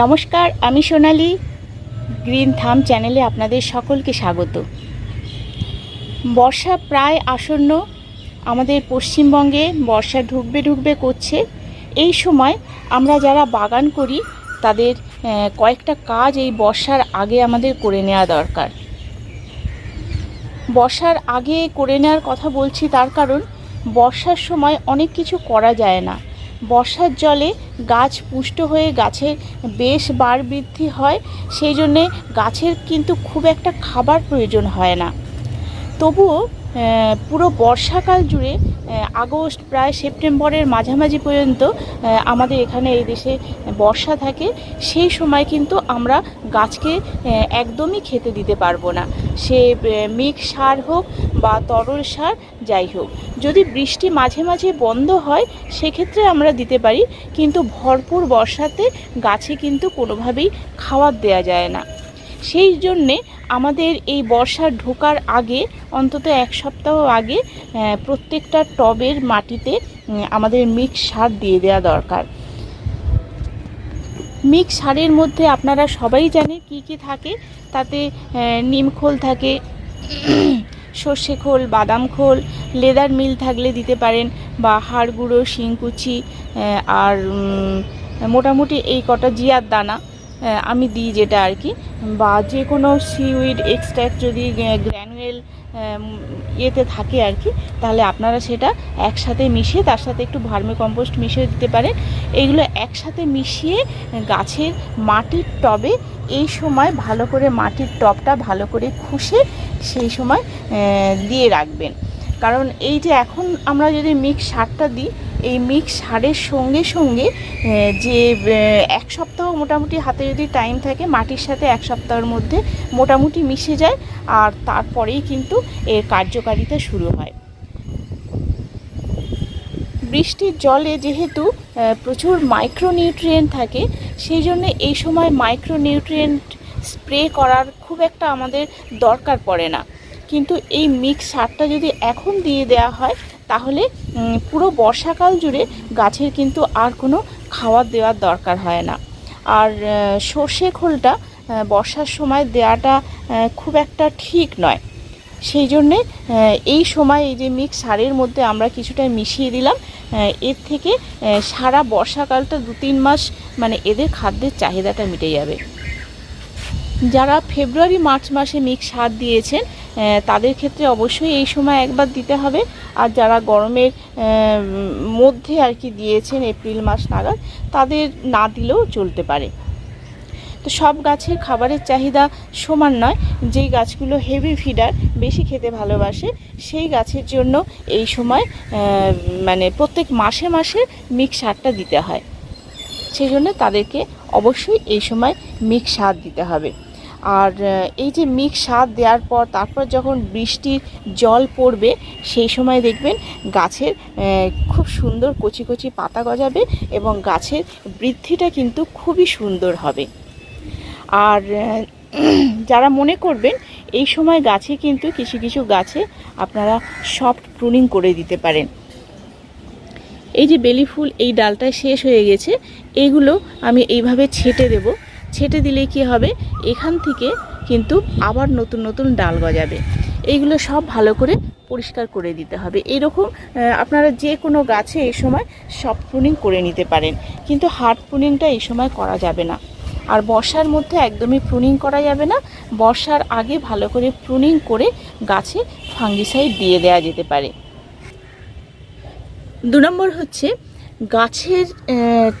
নমস্কার, আমি সোনালি গ্রিন থাম চ্যানেলে আপনাদের সকলকে স্বাগত। বর্ষা প্রায় আসন্ন, আমাদের পশ্চিমবঙ্গে বর্ষা ঢুকবে ঢুকবে করছে। এই সময় আমরা যারা বাগান করি, তাদের কয়েকটা কাজ এই বর্ষার আগে আমাদের করে নেওয়া দরকার। বর্ষার আগে করে নেওয়ার কথা বলছি তার কারণ, বর্ষার সময় অনেক কিছু করা যায় না। বর্ষার জলে গাছ পুষ্ট হয়ে গাছের বেশ বার বৃদ্ধি হয়, সেই জন্যে গাছের কিন্তু খুব একটা খাবার প্রয়োজন হয় না। তবুও পুরো বর্ষাকাল জুড়ে আগস্ট প্রায় সেপ্টেম্বরের মাঝামাঝি পর্যন্ত আমাদের এখানে এই দেশে বর্ষা থাকে। সেই সময় কিন্তু আমরা গাছকে একদমই খেতে দিতে পারব না। সে মিক্স সার হোক বা তরল সার, যাই হোক। যদি বৃষ্টি মাঝে মাঝে বন্ধ হয়, সেক্ষেত্রে আমরা দিতে পারি। কিন্তু ভরপুর বর্ষাতে গাছে কিন্তু কোনোভাবেই খাবার দেওয়া যায় না। সেই জন্যে আমাদের এই বর্ষা ঢোকার আগে অন্তত এক সপ্তাহ আগে প্রত্যেকটা টবের মাটিতে আমাদের মিক্স সার দিয়ে দেওয়া দরকার। মিক্স সারের মধ্যে আপনারা সবাই জানে কি কি থাকে। তাতে আহ, নিম খোল থাকে সর্ষে খোল বাদাম খোল লেদার মিল থাকলে দিতে পারেন বা হাড় গুঁড়ো শিংকুচি আর মোটামুটি এই কটা জিয়ার দানা। আমি দিই যেটা আর কি, বা যে কোনো সিউইড এক্সট্র্যাক্ট যদি গ্র্যানুয়েল ইয়েতে থাকে আর কি, তাহলে আপনারা সেটা একসাথে মিশিয়ে, তার সাথে একটু ভার্মি কম্পোস্ট মিশিয়ে দিতে পারেন। এইগুলো একসাথে মিশিয়ে গাছের মাটির টবে এই সময় ভালো করে মাটির টবটা ভালো করে খুশে সেই সময় দিয়ে রাখবেন। কারণ এই যে এখন আমরা যদি মিক্স সারটা দিই এই মিক্স সারের সঙ্গে সঙ্গে যে এক সপ্তাহ মোটামুটি হাতে যদি টাইম থাকে, মাটির সাথে এক সপ্তাহের মধ্যে মোটামুটি মিশে যায়, আর তারপরেই কিন্তু এর কার্যকারিতা শুরু হয়। বৃষ্টির জলে যেহেতু প্রচুর মাইক্রোনিউট্রিয়েন্ট থাকে, সেই জন্য এই সময় মাইক্রোনিউট্রিয়েন্ট স্প্রে করার খুব একটা আমাদের দরকার পড়ে না। কিন্তু এই মিক্স সারটা যদি এখন দিয়ে দেওয়া হয় তাহলে পুরো বর্ষাকাল জুড়ে গাছের কিন্তু আর কোনো খাবার দেওয়ার দরকার হয় না। আর সর্ষে খোলটা বর্ষার সময় দেওয়াটা খুব একটা ঠিক নয়। সেই জন্যে এই সময় এই যে মিক্স সারের মধ্যে আমরা কিছুটা মিশিয়ে দিলাম এর থেকে সারা বর্ষাকালটা দু তিন মাস মানে এদের খাদ্যের চাহিদাটা মিটে যাবে। যারা ফেব্রুয়ারি, মার্চ মাসে মিক্স সার দিয়েছেন তাদের ক্ষেত্রে অবশ্যই এই সময় একবার দিতে হবে। আর যারা গরমের মধ্যে আর কি দিয়েছেন এপ্রিল মাস নাগাদ, তাদের না দিলেও চলতে পারে। তো সব গাছের খাবারের চাহিদা সমান নয়। যেই গাছগুলো হেভি ফিডার বেশি খেতে ভালোবাসে, সেই গাছের জন্য এই সময় মানে প্রত্যেক মাসে মাসে মিক্স সারটা দিতে হয়। সেই জন্য তাদেরকে অবশ্যই এই সময় মিক্স সার দিতে হবে। আর এই যে মিক্স সার দেওয়ার পর তারপর যখন বৃষ্টির জল পড়বে, সেই সময় দেখবেন গাছের খুব সুন্দর কচি কচি পাতা গজাবে এবং গাছের বৃদ্ধিটা কিন্তু খুবই সুন্দর হবে। আর যারা মনে করবেন, এই সময় গাছে কিন্তু কিছু কিছু গাছে আপনারা সফট প্রুনিং করে দিতে পারেন। এই যে বেলি ফুল, এই ডালটা শেষ হয়ে গেছে এইগুলো আমি এইভাবে ছেটে দেব। ছেটে দিলে কি হবে? এখান থেকে কিন্তু আবার নতুন নতুন ডাল গজাবে। এইগুলো সব ভালো করে পরিষ্কার করে দিতে হবে। এরকম আপনারা যে কোনো গাছে এই সময় সব প্রুনিং করে নিতে পারেন। কিন্তু হার্ড প্রুনিংটা এই সময় করা যাবে না। আর বর্ষার মধ্যে একদমই প্রুনিং করা যাবে না। বর্ষার আগে ভালো করে প্রুনিং করে গাছে ফাঙ্গিসাইড দিয়ে দেওয়া যেতে পারে। দু নম্বর হচ্ছে, গাছের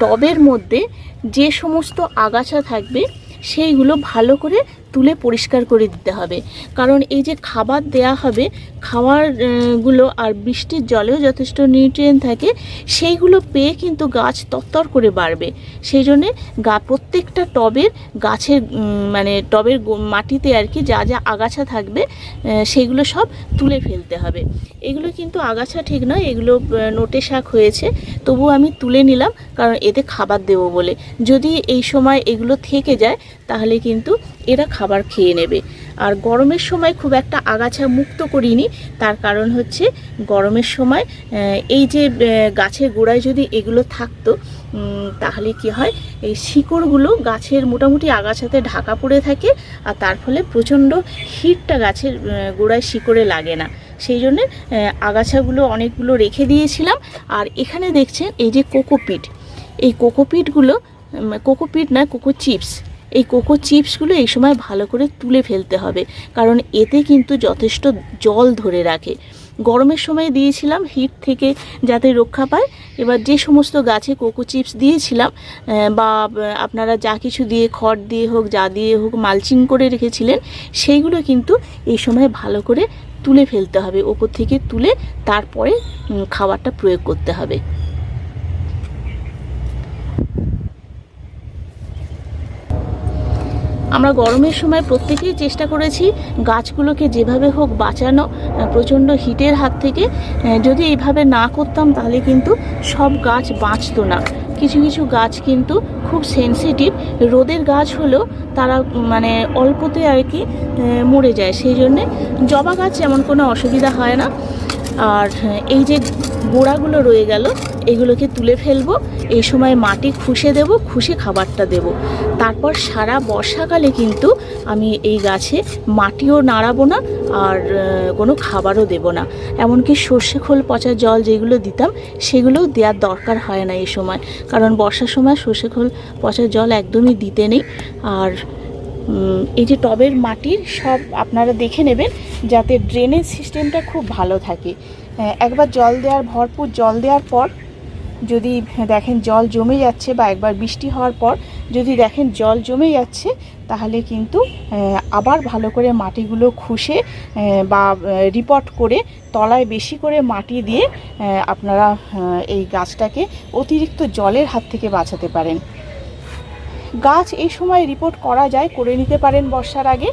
টবের মধ্যে যে সমস্ত আগাছা থাকবে সেইগুলো ভালো করে তুলে পরিষ্কার করে দিতে হবে। কারণ এই যে খাবার দেয়া হবে খাবার আহ, গুলো আর বৃষ্টির জলেও যথেষ্ট নিউট্রিয়েন্ট থাকে সেইগুলো পেয়ে কিন্তু গাছ তত্তর করে বাড়বে। সেই জন্যে গা প্রত্যেকটা টবের গাছের মানে টবের মাটিতে আর কি যা যা আগাছা থাকবে সেইগুলো সব তুলে ফেলতে হবে। এগুলো কিন্তু আগাছা ঠিক নয় এগুলো নোটে শাক হয়েছে। তবু আমি তুলে নিলাম কারণ এতে খাবার দেবো বলে। যদি এই সময় এগুলো থেকে যায় তাহলে কিন্তু এরা খাবার খেয়ে নেবে। আর গরমের সময় খুব একটা আগাছা মুক্ত করিনি, তার কারণ হচ্ছে গরমের সময় এই যে গাছের গোড়ায় যদি এগুলো থাকতো তাহলে কি হয়, এই শিকড়গুলো গাছের মোটামুটি আগাছাতে ঢাকা পড়ে থাকে, আর তার ফলে প্রচণ্ড হিটটা গাছের গোড়ায় শিকড়ে লাগে না। সেই জন্যে আগাছাগুলো অনেকগুলো রেখে দিয়েছিলাম। আর এখানে দেখছেন এই যে কোকোপিট, এই কোকোপিটগুলো কোকোপিট না কোকো চিপস এই কোকো চিপসগুলো এই সময় ভালো করে তুলে ফেলতে হবে, কারণ এতে কিন্তু যথেষ্ট জল ধরে রাখে। গরমের সময় দিয়েছিলাম হিট থেকে যাতে রক্ষা পায়, এবার যে সমস্ত গাছে কোকো চিপস দিয়েছিলাম বা আপনারা যা কিছু দিয়ে খড় দিয়ে হোক, যা দিয়ে হোক মালচিং করে রেখেছিলেন, সেইগুলো কিন্তু এই সময় ভালো করে তুলে ফেলতে হবে, ওপর থেকে তুলে তারপরে খাবারটা প্রয়োগ করতে হবে। আমরা গরমের সময় প্রত্যেকেই চেষ্টা করেছি গাছগুলোকে যেভাবে হোক বাঁচানো প্রচণ্ড হিটের হাত থেকে। যদি এইভাবে না করতাম তাহলে কিন্তু সব গাছ বাঁচতো না। কিছু কিছু গাছ কিন্তু খুব সেনসিটিভ রোদের গাছ হলেও তারা মানে অল্পতে আর কি মরে যায়। সেই জন্যে জবা গাছ এমন কোনো অসুবিধা হয় না। আর এই যে গোড়াগুলো রয়ে গেল, এগুলোকে তুলে ফেলব। এই সময় মাটি খুশে দেব, খুশে খাবারটা দেব। তারপর সারা বর্ষাকালে কিন্তু আমি এই গাছে মাটিও নাড়াবো না আর কোনো খাবারও দেব না। এমনকি সর্ষে খোল, পচা জল যেগুলো দিতাম, সেগুলোও দেওয়ার দরকার হয় না এই সময়। কারণ বর্ষার সময় সর্ষে খোল, পচা জল একদমই দিতে নেই। আর এই যে টবের মাটির সব আপনারা দেখে নেবেন, যাতে ড্রেনেজ সিস্টেমটা খুব ভালো থাকে। একবার জল দেওয়ার, ভরপুর জল দেওয়ার পর, যদি দেখেন জল জমে যাচ্ছে বা একবার বৃষ্টি হওয়ার পর, যদি দেখেন জল জমে যাচ্ছে, তাহলে কিন্তু আবার ভালো করে মাটিগুলো খুশে বা রিপোর্ট করে, তলায় বেশি করে মাটি দিয়ে আপনারা এই গাছটাকে অতিরিক্ত জলের হাত থেকে বাঁচাতে পারেন। গাছ এই সময় রিপোর্ট করা যায়, করে নিতে পারেন বর্ষার আগে।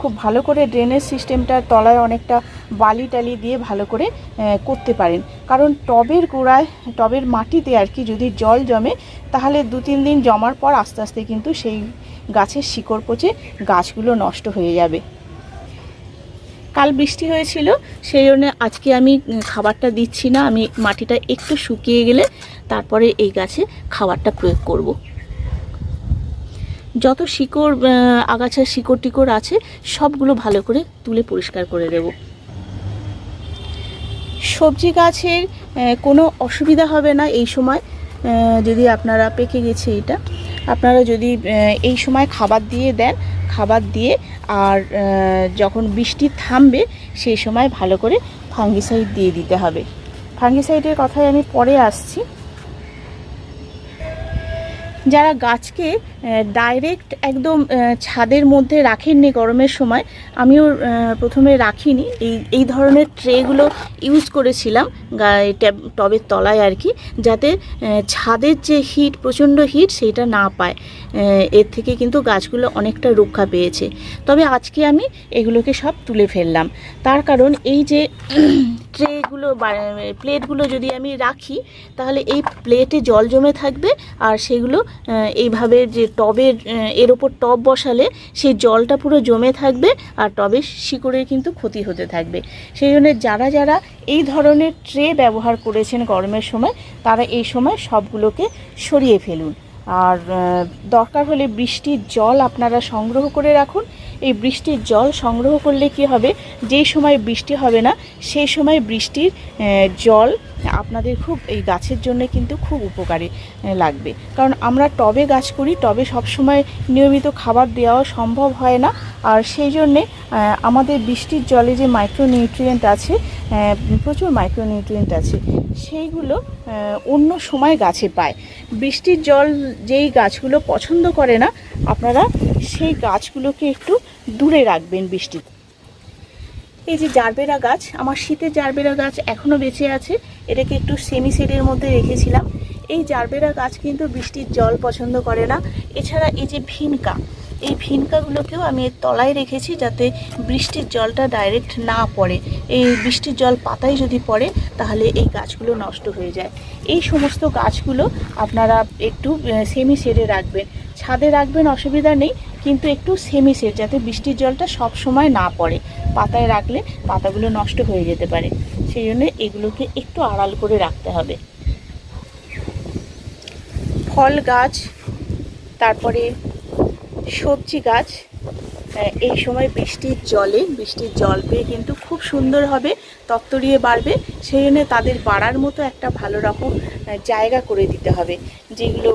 খুব ভালো করে ড্রেনেজ সিস্টেমটা তলায় অনেকটা বালি টালি দিয়ে ভালো করে করতে পারেন। কারণ টবের গোড়ায়, টবের মাটিতে আর কি যদি জল জমে, তাহলে দু তিন দিন জমার পর আস্তে আস্তে কিন্তু সেই গাছের শিকড় পচে গাছগুলো নষ্ট হয়ে যাবে। কাল বৃষ্টি হয়েছিল, সেই জন্য আজকে আমি খাবারটা দিচ্ছি না। আমি মাটিটা একটু শুকিয়ে গেলে তারপরে এই গাছে খাবারটা প্রয়োগ করব। যত শিকড় আগাছার শিকড় টিকড় আছে, সবগুলো ভালো করে তুলে পরিষ্কার করে দেব। সবজি গাছের কোনো অসুবিধা হবে না এই সময় যদি আপনারা পেকে গেছে এটা। আপনারা যদি এই সময় খাবার দিয়ে দেন, খাবার দিয়ে আর যখন বৃষ্টি থামবে, সেই সময় ভালো করে ফাঙ্গিসাইড দিয়ে দিতে হবে। ফাঙ্গিসাইডের কথায় আমি পরে আসছি। যারা গাছকে ডাইরেক্ট একদম ছাদের মধ্যে রাখেননি গরমের সময়, আমিও প্রথমে রাখিনি। এই এই ধরনের ট্রেগুলো ইউজ করেছিলাম টবের তলায় আর কি, যাতে ছাদের যে হিট প্রচণ্ড হিট সেটা না পায়। এর থেকে কিন্তু গাছগুলো অনেকটা রক্ষা পেয়েছে। তবে আজকে আমি এগুলোকে সব তুলে ফেললাম। তার কারণ এই যে ট্রেগুলো প্লেটগুলো যদি আমি রাখি, তাহলে এই প্লেটে জল জমে থাকবে, আর সেগুলো এইভাবে যে টবের এর ওপর টব বসালে সেই জলটা পুরো জমে থাকবে আর টবের শিকড়ের কিন্তু ক্ষতি হতে থাকবে। সেই জন্য যারা যারা এই ধরনের ট্রে ব্যবহার করেছেন গরমের সময়, তারা এই সময় সবগুলোকে সরিয়ে ফেলুন। আর দরকার হলে বৃষ্টির জল আপনারা সংগ্রহ করে রাখুন। এই বৃষ্টির জল সংগ্রহ করলে কি হবে? যেই সময় বৃষ্টি হবে না সেই সময় বৃষ্টির জল আপনাদের খুব এই গাছের জন্য কিন্তু খুব উপকারে লাগবে। কারণ আমরা টবে গাছ করি, টবে সবসময় নিয়মিত খাবার দেওয়াও সম্ভব হয় না। আর সেই জন্যে আমাদের বৃষ্টির জলে যে মাইক্রোনিউট্রিয়েন্ট আছে প্রচুর মাইক্রোনিউট্রিয়েন্ট আছে, সেইগুলো অন্য সময় গাছে পায়। বৃষ্টির জল যেই গাছগুলো পছন্দ করে না, আপনারা সেই গাছগুলোকে একটু দূরে রাখবেন বৃষ্টি এই যে জারবেরা গাছ, আমার শীতের জারবেরা গাছ এখনও বেঁচে আছে, এটাকে একটু সেমি সেডের মধ্যে রেখেছিলাম। এই জারবেরা গাছ কিন্তু বৃষ্টির জল পছন্দ করে না। এছাড়া এই যে ভিনকা এই ফিনকাগুলোকেও আমি এর তলায় রেখেছি যাতে বৃষ্টির জলটা ডাইরেক্ট না পড়ে। এই বৃষ্টির জল পাতায় যদি পড়ে, তাহলে এই গাছগুলো নষ্ট হয়ে যায়। এই সমস্ত গাছগুলো আপনারা একটু সেমি শেডে রাখবেন। ছাদে রাখবেন অসুবিধা নেই, কিন্তু একটু সেমি শেড যাতে বৃষ্টির জলটা সব সময় না পড়ে। পাতায় রাখলে পাতাগুলো নষ্ট হয়ে যেতে পারে। সেই জন্য এগুলোকে একটু আড়াল করে রাখতে হবে। ফল গাছ, তারপরে সবজি গাছ। এই সময় বৃষ্টির জলে, বৃষ্টির জল পেয়ে কিন্তু খুব সুন্দর হবে তত্তরিয়ে বাড়বে। সেই জন্য তাদের বাড়ার মতো একটা ভালো রকম জায়গা করে দিতে হবে। যেগুলো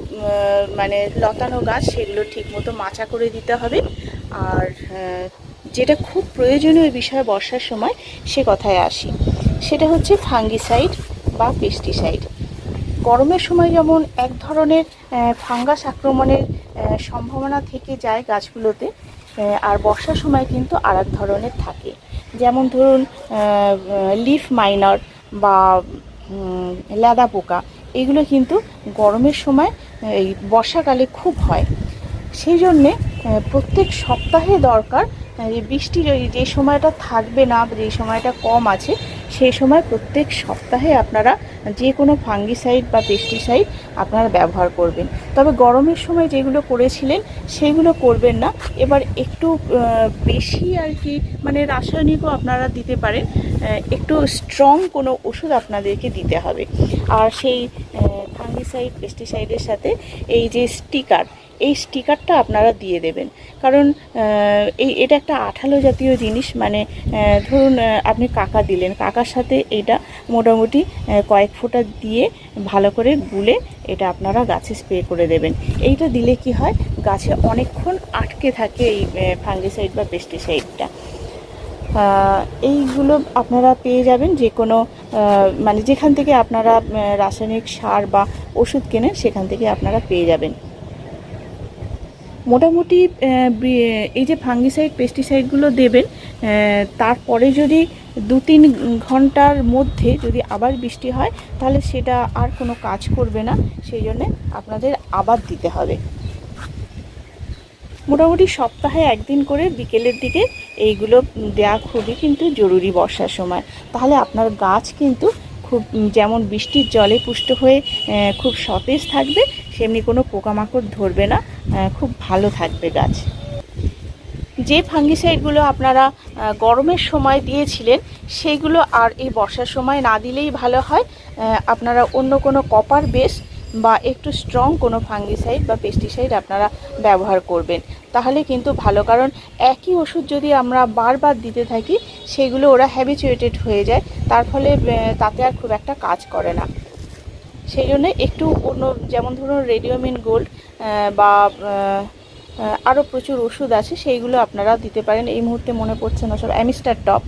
মানে লতানো গাছ, সেগুলো ঠিকমতো মাচা করে দিতে হবে। আর যেটা খুব প্রয়োজনীয় বিষয় বর্ষার সময়, সে কথায় আসি। সেটা হচ্ছে ফাঙ্গিসাইড বা পেস্টিসাইড। গরমের সময় যেমন এক ধরনের ফাঙ্গাস আক্রমণের সম্ভাবনা থেকে যায় গাছগুলোতে আর বর্ষার সময় কিন্তু আর এক ধরনের থাকে। যেমন ধরুন লিফ মাইনার বা লেদা পোকা, এগুলো কিন্তু গরমের সময় এই বর্ষাকালে খুব হয়। সেই জন্যে প্রত্যেক সপ্তাহে দরকার বৃষ্টির যে সময়টা থাকবে না, যে সময়টা কম আছে সেই সময় প্রত্যেক সপ্তাহে আপনারা যে কোনো ফাঙ্গিসাইড বা পেস্টিসাইড আপনারা ব্যবহার করবেন। তবে গরমের সময় যেগুলো করেছিলেন, সেগুলো করবেন না। এবার একটু বেশি আর কি মানে রাসায়নিকও আপনারা দিতে পারেন। একটু স্ট্রং কোনো ওষুধ আপনাদেরকে দিতে হবে। আর সেই ফাঙ্গিসাইড, পেস্টিসাইডের সাথে এই যে স্টিকার এই স্টিকারটা আপনারা দিয়ে দেবেন। কারণ এই, এটা একটা আঠালো জাতীয় জিনিস মানে ধরুন আপনি কাকা দিলেন, কাকার সাথে এটা মোটামুটি কয়েক ফোঁটা দিয়ে ভালো করে গুলে এটা আপনারা গাছে স্প্রে করে দেবেন। এইটা দিলে কি হয়, গাছে অনেকক্ষণ আটকে থাকে এই ফাঙ্গিসাইড বা পেস্টিসাইডটা। এইগুলো আপনারা পেয়ে যাবেন যে কোনো মানে যেখান থেকে আপনারা রাসায়নিক সার বা ওষুধ কেনেন, সেখান থেকে আপনারা পেয়ে যাবেন। মোটামুটি এই যে ফাঙ্গিসাইড, পেস্টিসাইডগুলো দেবেন তারপরে যদি দু তিন ঘণ্টার মধ্যে যদি আবার বৃষ্টি হয়, তাহলে সেটা আর কোনো কাজ করবে না। সেই জন্যে আপনাদের আবার দিতে হবে। মোটামুটি সপ্তাহে একদিন করে বিকেলের দিকে এইগুলো দেওয়া খুবই কিন্তু জরুরি বর্ষার সময়। তাহলে আপনার গাছ কিন্তু খুব যেমন বৃষ্টির জলে পুষ্ট হয়ে খুব সতেজ থাকবে, সেমনি কোনো পোকামাকড় ধরবে না খুব ভালো থাকবে গাছ। যে ফাঙ্গিসাইডগুলো আপনারা গরমের সময় দিয়েছিলেন সেইগুলো আর এই বর্ষার সময় না দিলেই ভালো হয়। আপনারা অন্য কোনো কপার বেস বা একটু স্ট্রং কোনো ফাঙ্গিসাইড বা পেস্টিসাইড আপনারা ব্যবহার করবেন। তাহলে কিন্তু ভালো, কারণ একই ওষুধ যদি আমরা বারবার দিতে থাকি, সেগুলো ওরা হ্যাবিচুয়েটেড হয়ে যায়। তার ফলে তাতে আর খুব একটা কাজ করে না। সেই জন্য একটু অন্য, যেমন ধরুন রেডিওমিন গোল্ড বা আরও প্রচুর ওষুধ আছে, সেইগুলো আপনারা দিতে পারেন। এই মুহূর্তে মনে পড়ছে না সব অ্যামিস্টার টপ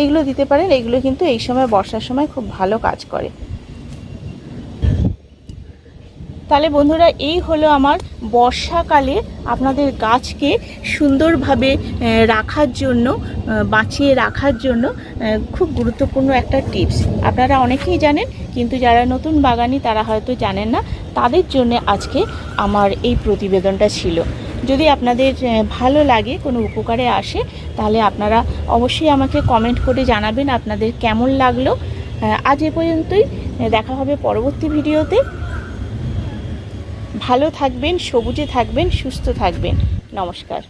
এইগুলো দিতে পারেন, এইগুলো কিন্তু এই সময়, বর্ষার সময় খুব ভালো কাজ করে। তাহলে বন্ধুরা, এই হলো আমার বর্ষাকালে আপনাদের গাছকে সুন্দরভাবে রাখার জন্য বাঁচিয়ে রাখার জন্য খুব গুরুত্বপূর্ণ একটা টিপস। আপনারা অনেকেই জানেন, কিন্তু যারা নতুন বাগানি তারা হয়তো জানেন না, তাদের জন্য আজকে আমার এই প্রতিবেদনটা ছিল। যদি আপনাদের ভালো লাগে, কোনো উপকারে আসে, তাহলে আপনারা অবশ্যই আমাকে কমেন্ট করে জানাবেন আপনাদের কেমন লাগল। আজ এ পর্যন্তই, দেখা হবে পরবর্তী ভিডিওতে। ভালো থাকবেন সবুজে থাকবেন সুস্থ থাকবেন। নমস্কার।